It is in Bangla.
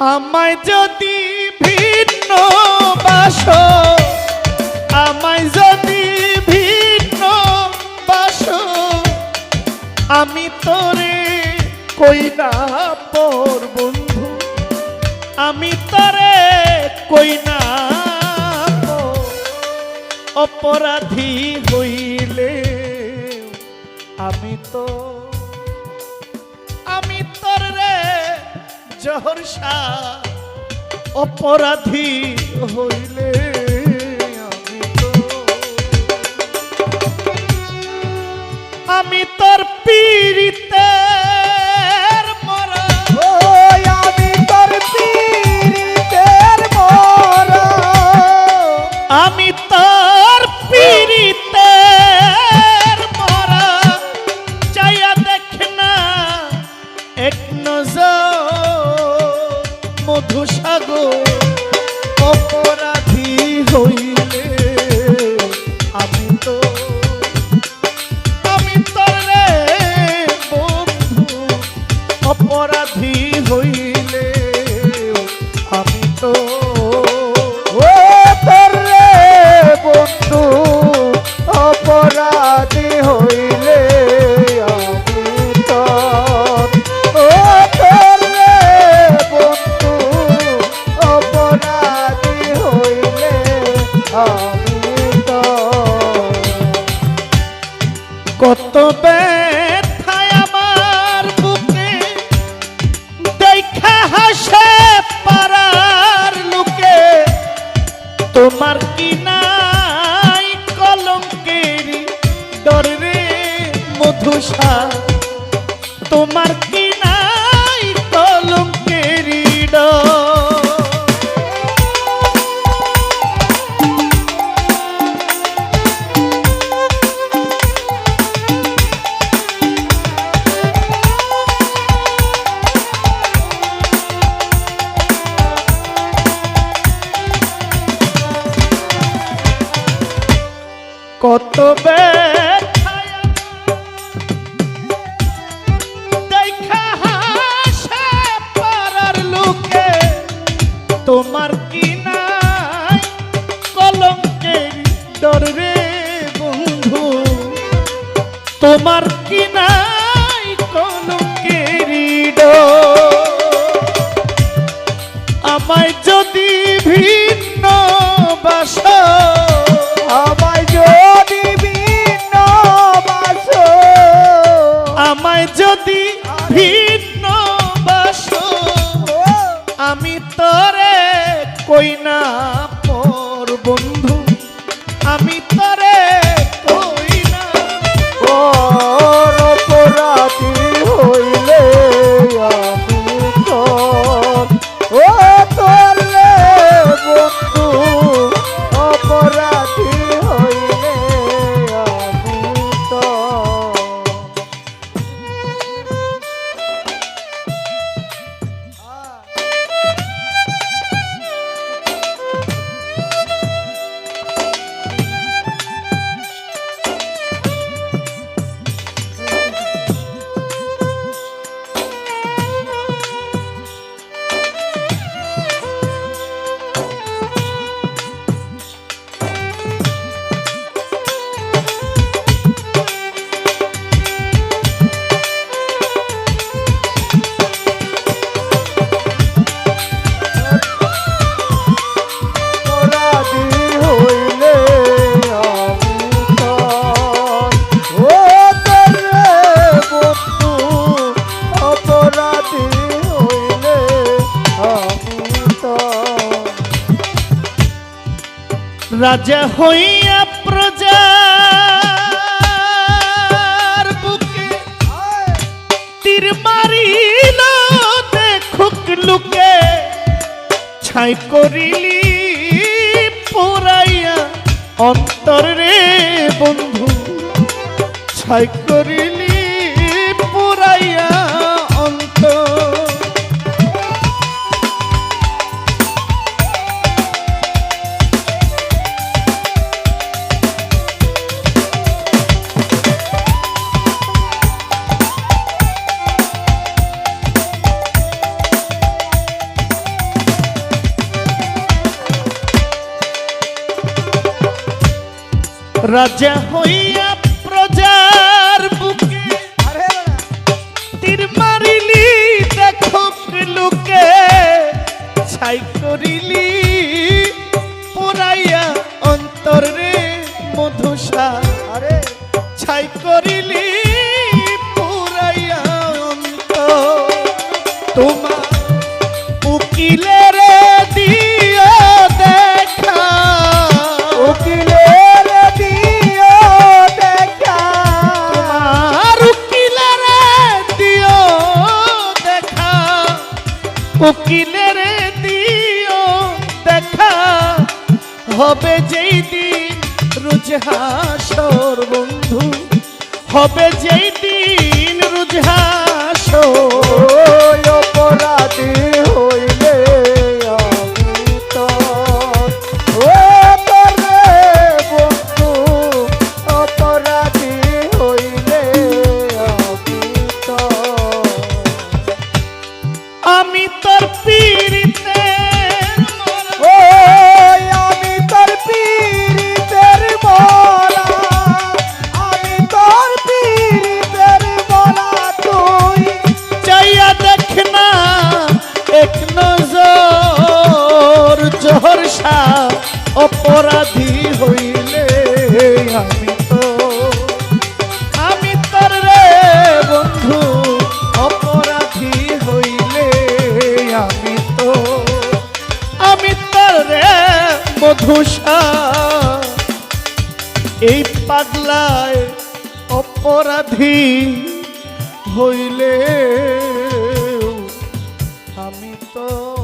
আমায় যদি ভিন্ন বাস, আমায় যদি ভিন্ন বাস, আমি তোরে কই না পর বন্ধু, আমি তোরে কই না পর। অপরাধী হইলে আমি তো জহরসা অপরাধী হইলে আমি তো আমি তোর ওই আমি তোর কত ব্যথায় কত দেখা তোমার কি নাই কলঙ্কের ডর বন্ধু? তোমার কি নাই কলঙ্কের যদি রাজা হইয়া প্রজার বুকে তীর মারিল, দেখুক লুকে, ছাই করিলি পোড়াইয়া অন্তর বন্ধু, ছাই করিলি রাজা হইয়া প্রজার বুকে। তীর মারিলি দেখো লোকে। ছাই করিলি হবে যেই দিন রুজ হাসর বন্ধু। হবে যেই দিন রুজ হাসর অপরাধ অপরাধী হইলে আমি তো